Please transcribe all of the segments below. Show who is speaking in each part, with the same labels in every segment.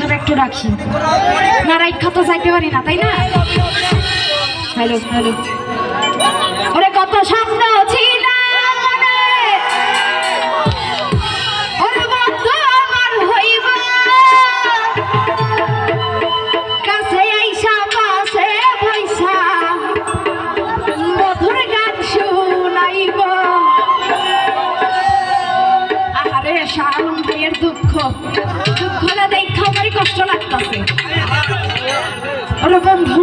Speaker 1: মাথা একটু রাখি। না রাইখা তো যাইতে পারি না তাই না? Hello hello. ওরে কত স্বপ্ন ছিল দুঃখ। Cool, I think. কষ্ট লাগতেছে। বন্ধু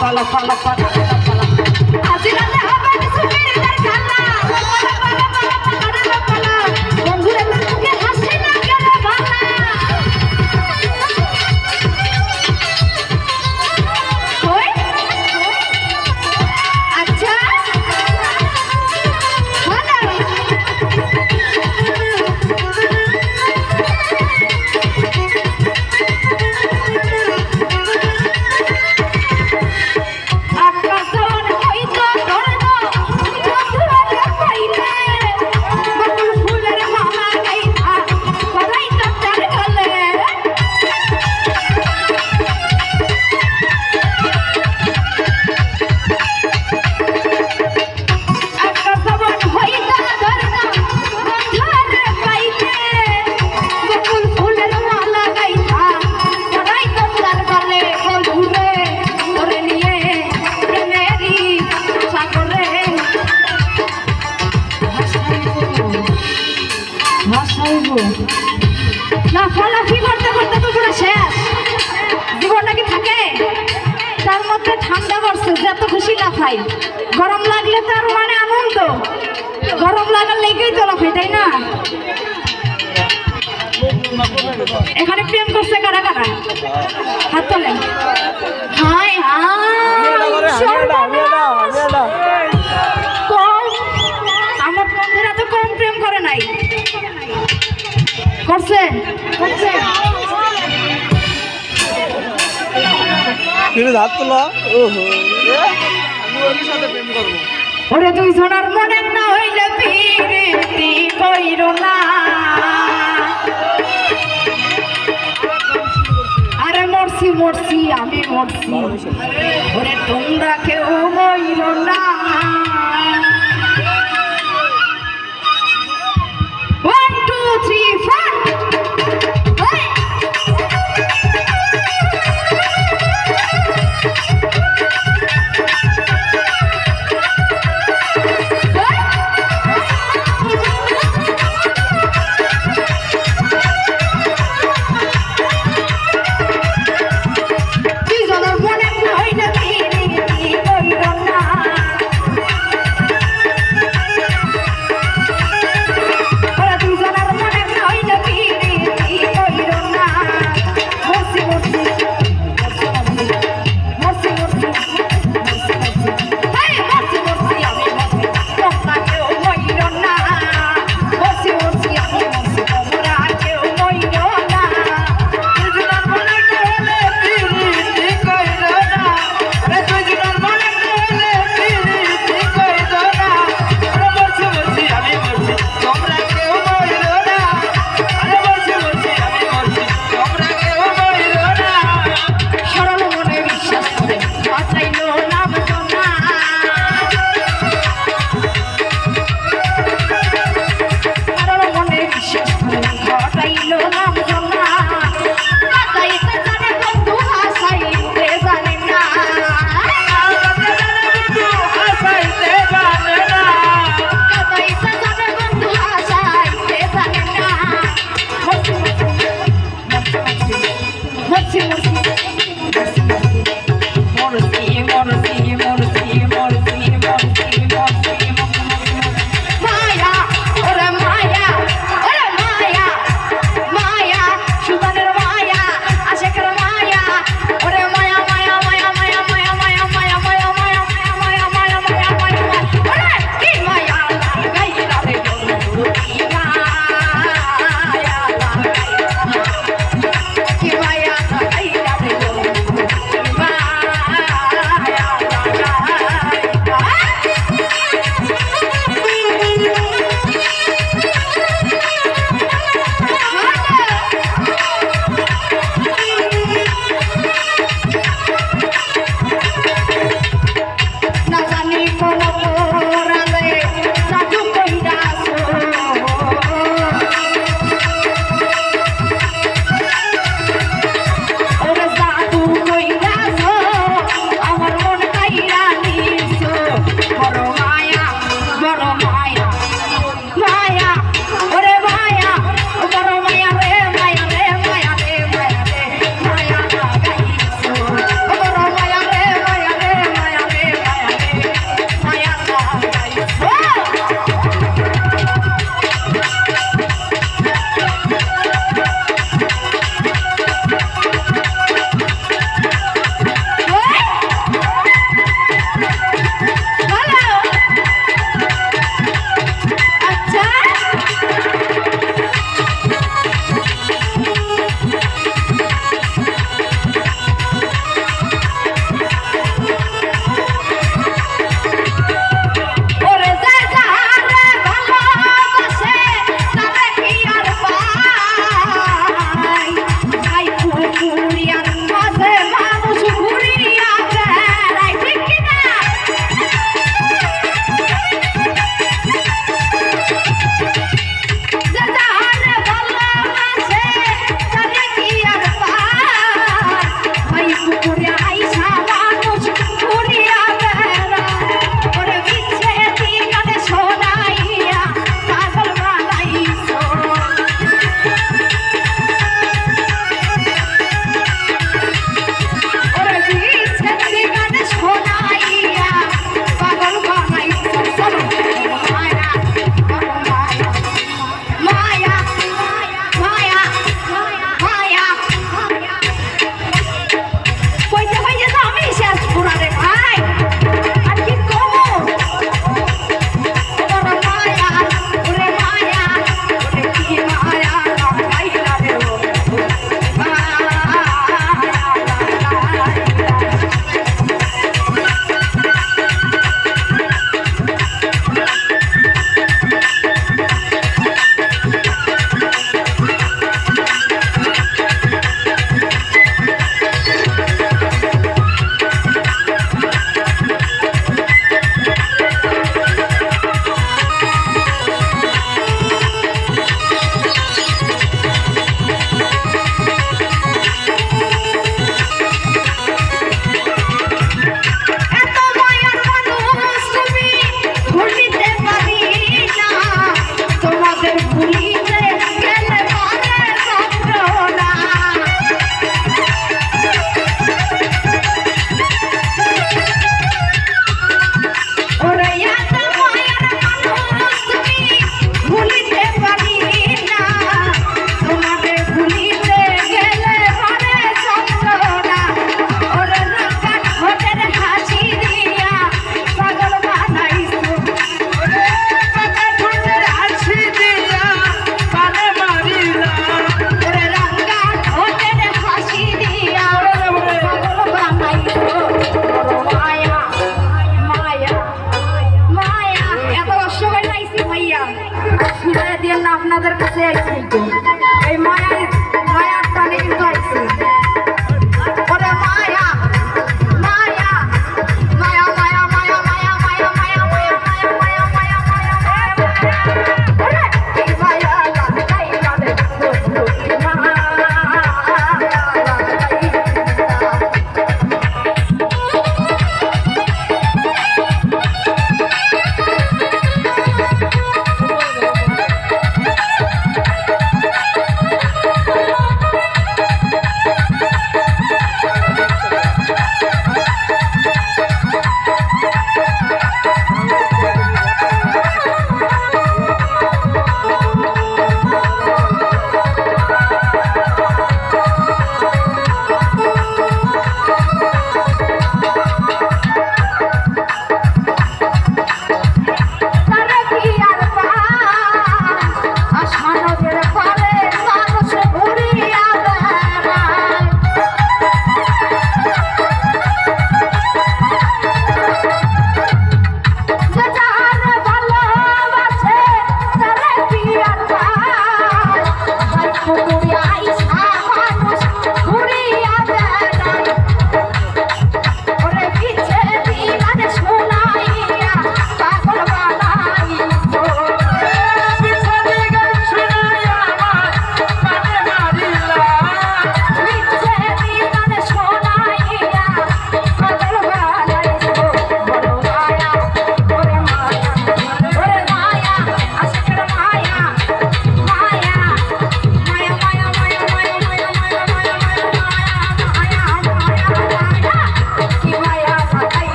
Speaker 1: পালা পালা পালা পালা পালা। লাফাই গরম লাগলে তো আর মানে আনন্দ। গরম লাগার লেগেই তো লাফাই তাই না? এখানে প্রেম করছে কারা কারা? হাত তোলেন। হাই আমার
Speaker 2: ওর সাথে প্রেম করব।
Speaker 1: ওরে দুই সোনার মনে না হইলে পিরিতি কইর না। আরে মরছি মরছি আমি মরছি। ওরে তোমরা কেউ মইরো না।